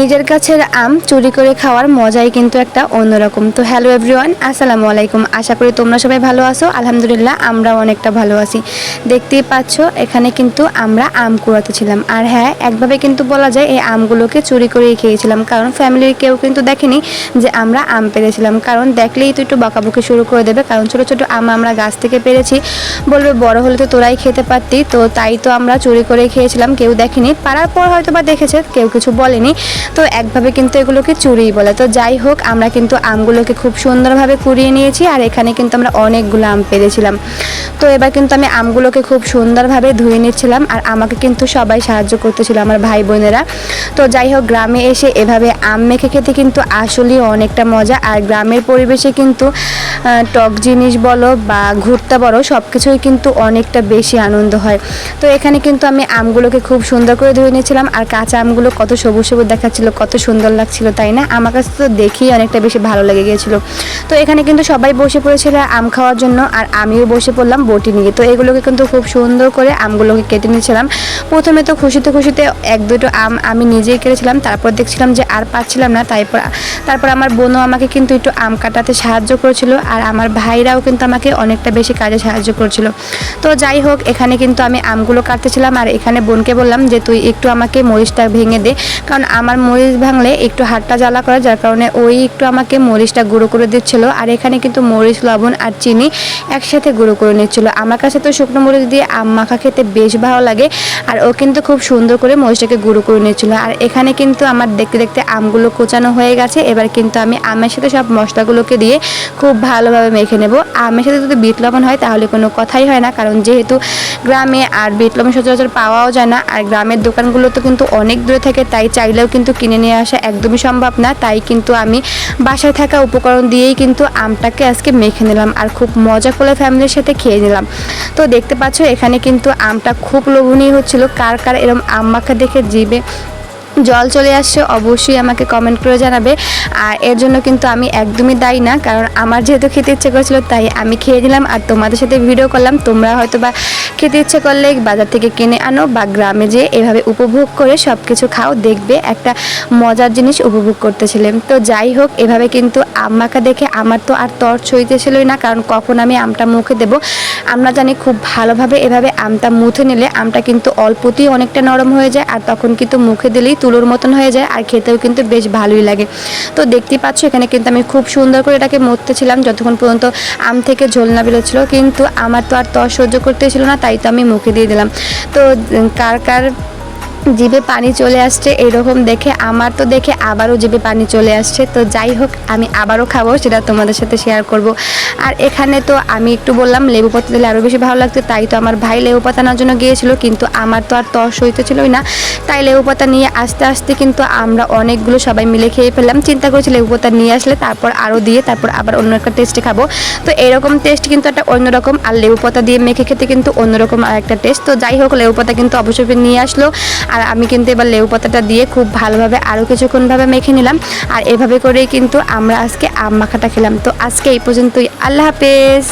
নিজের গাছের আম চুরি করে খাওয়ার মজাই কিন্তু একটা অন্যরকম। তো হ্যালো এভরিওয়ান আসসালামু আলাইকুম। আশা করি তোমরা সবাই ভালো আছো। আলহামদুলিল্লাহ, আমরাও অনেকটা ভালো আছি। দেখতেই পাচ্ছ, এখানে কিন্তু আমরা আম কুড়াতে ছিলাম। আর হ্যাঁ একভাবে কিন্তু বলা যায় এই আমগুলোকে চুরি করেই খেয়েছিলাম। কারণ ফ্যামিলির কেউ কিন্তু দেখেনি যে আমরা আম পেরেছিলাম। কারণ দেখলেই তো একটু বকাবকি শুরু করে দেবে। কারণ ছোট ছোট আম আমরা গাছ থেকে পেরেছি। বলবে, বড় হলে তো তোরাই খেতে পারতি। তো তাই তো আমরা চুরি করে খেয়েছিলাম। কেউ দেখেনি। পারার পর হয়তো বা দেখেছে, কেউ কিছু বলেনি। তো একভাবে কিন্তু এগুলোকে চুরিই বলে। তো যাই হোক, আমরা কিন্তু আমগুলোকে খুব সুন্দরভাবে কুড়িয়ে নিয়েছি আর এখানে কিন্তু আমরা অনেকগুলো আম পেরেছিলাম। তো এবার কিন্তু আমি আমগুলোকে খুব সুন্দরভাবে ধুয়ে নিচ্ছিলাম আর আমাকে কিন্তু সবাই সাহায্য করতেছিল আমার ভাই বোনেরা। তো যাই হোক, গ্রামে এসে এভাবে আম মেখে খেতে কিন্তু আসলেই অনেকটা মজা আর গ্রামের পরিবেশে কিন্তু টক জিনিস বলো বা ঘুরতে বলো সব কিছুই কিন্তু অনেকটা বেশি আনন্দ হয়। তো এখানে কিন্তু আমি আমগুলোকে খুব সুন্দর করে ধুয়ে নিয়েছিলাম আর কাঁচা আমগুলো কত সবুজ সবুজ দেখাচ্ছিল কত সুন্দর লাগছিল, তাই না? আমার কাছে তো দেখেই অনেকটা বেশি ভালো লেগে গিয়েছিল। তো এখানে কিন্তু সবাই বসে পড়েছিল আম খাওয়ার জন্য, আর আমিও বসে পড়লাম বটি নিয়ে। তো এগুলোকে কিন্তু খুব সুন্দর করে আমগুলোকে কেটে নিয়েছিলাম। প্রথমে তো খুশিতে খুশিতে এক দুটো আম আমি নিজেই কেটেছিলাম, তারপর দেখছিলাম যে আর পাচ্ছিলাম না, তারপর তারপর আমার বোনও আমাকে কিন্তু একটু আম কাটাতে সাহায্য করেছিল, আর আমার ভাইরাও কিন্তু আমাকে অনেকটা বেশি কাজে সাহায্য করছিল। তো যাই হোক, এখানে কিন্তু আমি আমগুলো কাটতেছিলাম, আর এখানে বোনকে বললাম যে, তুই একটু আমাকে মরিচটা ভেঙে দে। কারণ আমার মরিচ ভাঙলে একটু হাতটা জ্বালা করে, যার কারণে ওই একটু আমাকে মরিচটা গুঁড়ো করে দিচ্ছিল। আর এখানে কিন্তু মরিচ, লবণ আর চিনি একসাথে গুঁড়ো করে নিচ্ছিল। আমার কাছে তো শুকনো মরিচ দিয়ে আম মাখা খেতে বেশ ভালো লাগে, আর ও কিন্তু খুব সুন্দর করে মরিচটাকে গুঁড়ো করে নিচ্ছিল। আর এখানে কিন্তু আমার দেখতে দেখতে আমগুলো কোচানো হয়ে গেছে। এবার কিন্তু আমি আমের সাথে সব মশলাগুলোকে দিয়ে খুব ভালোভাবে মেখে নেব। আমের সাথে যদি বিট লবণ হয়, তাহলে কোনো কথাই হয় না। কারণ যেহেতু গ্রামে আর বিট লবণ সচরাচর পাওয়াও যায় না, আর গ্রামের দোকানগুলো তো কিন্তু অনেক দূরে থাকে, তাই চাইলেও কিন্তু কিনে নিয়ে আসা একদমই সম্ভব না। তাই কিন্তু আমি বাসায় থাকা উপকরণ দিয়েই কিন্তু আমটাকে আজকে মেখে নিলাম আর খুব মজা করে ফ্যামিলির সাথে খেয়ে নিলাম। তো দেখতে পাচ্ছ, এখানে কিন্তু আমটা খুব লোভনীয় হচ্ছিল। কার কার এরম আম মাখা দেখে জিবে। জল চলে আসছে, অবশ্যই আমাকে কমেন্ট করে জানাবে। আর এর জন্য কিন্তু আমি একদমই দায়ী না, কারণ আমার যেহেতু খেতে ইচ্ছে করেছিল, তাই আমি খেয়ে নিলাম। আর তোমাদের সাথে ভিডিও করলাম, তোমরা হয়তো বা খেতে ইচ্ছে করলে বাজার থেকে কিনে আনো বা গ্রামে যেয়ে এভাবে উপভোগ করে সব কিছু খাও, দেখবে একটা মজার জিনিস উপভোগ করতেছিলেন তো যাই হোক, এভাবে কিন্তু আম মাখা দেখে আমার তো আর তর ছইতেছিলই না, কারণ কখন আমি আমটা মুখে দেব আমরা জানি খুব ভালোভাবে এভাবে আমটা মুথে নিলে আমটা কিন্তু অল্পতেই অনেকটা নরম হয়ে যায় আর তখন কিন্তু মুখে দিলেই তুলোর মতন হয়ে যায় আর খেতেও কিন্তু বেশ ভালোই লাগে। তো দেখতে পাচ্ছ এখানে কিন্তু আমি খুব সুন্দর করে এটাকে মরতেছিলাম যতক্ষণ পর্যন্ত আম থেকে ঝোল না বেরোচ্ছিলো। কিন্তু আমার তো আর তর সহ্য করতে ছিল না, তাই তো আমি মুখে দিয়ে দিলাম। তো কার কার জিভে পানি চলে আসছে, এরকম দেখে, আমার তো দেখে আবারও জিভে পানি চলে আসছে। তো যাই হোক, আমি আবারও খাব, সেটা তোমাদের সাথে শেয়ার করব। আর এখানে তো আমি একটু বললাম, লেবু পাতা দিলে আরও বেশি ভালো লাগতো, তাই তো আমার ভাই লেবু পাতা নেওয়ার জন্য গিয়েছিল, কিন্তু আমার তো আর তর সইতে ছিলই না। তাই লেবু পাতা নিয়ে আস্তে আস্তে কিন্তু আমরা অনেকগুলো সবাই মিলে খেয়ে ফেললাম। চিন্তা করেছি লেবু পাতা নিয়ে আসলে তারপর আরও দিয়ে তারপর আবার অন্য একটা টেস্টে খাব। তো এরকম টেস্ট কিন্তু একটা অন্যরকম, আর লেবু পাতা দিয়ে মেখে খেতে কিন্তু অন্যরকম আর একটা টেস্ট তো যাই হোক, লেবু পাতা কিন্তু অবশ্যই নিয়ে আসলো। আর আমি কিন্তু এবার লেবু পাতাটা দিয়ে খুব ভালোভাবে আরও কিছুক্ষণভাবে মেখে নিলাম। আর এভাবে করেই কিন্তু আমরা আজকে আম মাখাটা খেলাম। তো আজকে এই পর্যন্তই। আল্লাহ হাফেজ।